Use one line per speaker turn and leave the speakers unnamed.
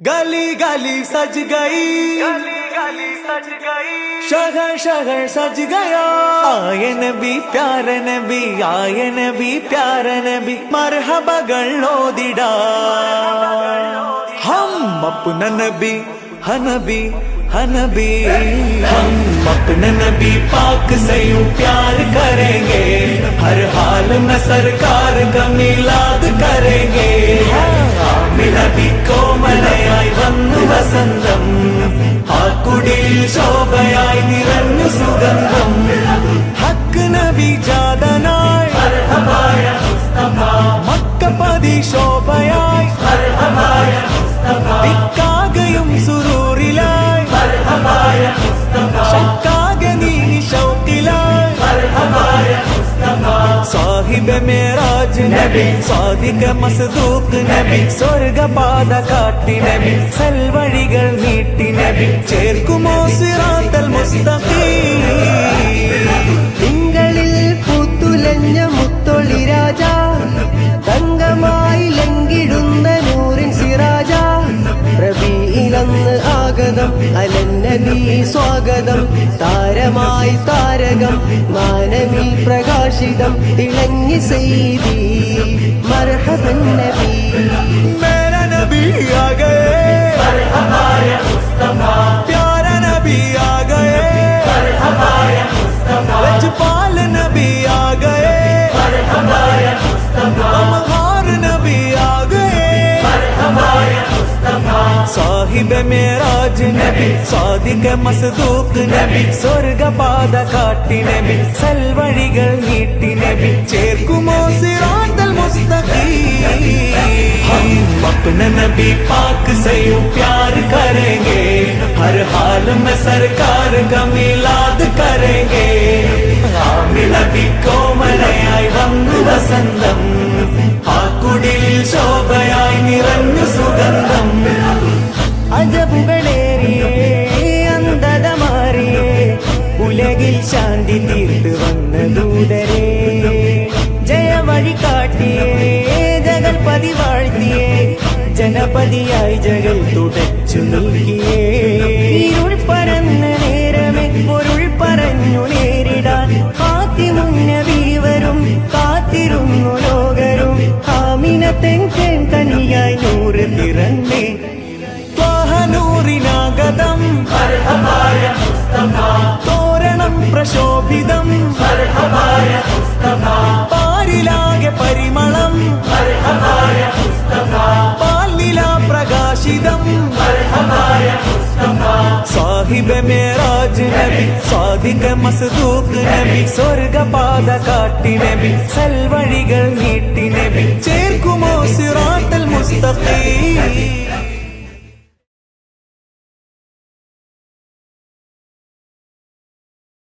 गली गली सज गई।
गली गली सज गई।
शहर शहर सज गया। आए नबी प्यार नबी आए नबी प्यार नबी। मरहबा गलो दिडा हम अपना नबी हनबी हनबी। हम अपन नबी पाक से यू प्यार करेंगे। हर हाल में सरकार का मिलाद करेंगे। കോമലയായി വന്നു വസന്തം. ആ കുടിൽ ശോഭയായി നിറഞ്ഞു സുഗന്ധം. സാഹിബ് മേറാജ് നബി സ്വാദിക മസ്ദൂക്ക് നബി സ്വർഗപാത കാട്ടി നബി സൽവഴികൾ നീട്ടി നബി ചേർക്കുമോ സിറാത്തൽ മുസ്തഖീ?
തിങ്കളിൽ പൂത്തുലഞ്ഞ മുത്തൊളി രാജ തങ്കമായി ലങ്കിടുന്ന നൂറിൻ സിറാജ. പ്രബീലന്ന് ആഗതം അലന്നബി സ്വാഗതം താരമായി താരകം മാനവിൽ പ്രകാശിതം ഇളങ്ങി സെയ്തി മർഹബൻ നബി.
द मेराज नबी சாதிக மசதூக்கு நபி சொர்க்க பாத காட்டி நபி சல்வழிகள் நீட்டி நபி சேர்க்குமோ சிராந்தல் முஸ்தகி अपने नबी पाक से यूं प्यार करेंगे हर हाल में सरकार का
ഉലകിൽ ശാന്തി തീർത്ത് വന്ന ദൂതരേ. ജയവഴി കാട്ടിയേ ജഗൽപതി വാഴ്ത്തിയേ ജനപതിയായി ജഗൽ തുടച്ചു നൽകിയേ ഇരുൾ പരന്ന നേരമേ പൊരുൾ പറഞ്ഞു നേരിടാൻ. കാത്തിമുന്നവീവരും കാത്തിരുന്നു ലോകരും. ഹാമിനത്തെൻ
പ്രശോഭിതം. പാരിലാകെ പരിമളം. പാലില പ്രകാശിതം. സാഹിബ മേരാജ് നബി സ്വാധിക മസ്ദൂഖ് നബി സ്വർഗപാത കാട്ടി നബി സൽവഴികൾ നീട്ടി നബി. ചേർക്കുമോ സിറാത്തൽ മുസ്തഖീം.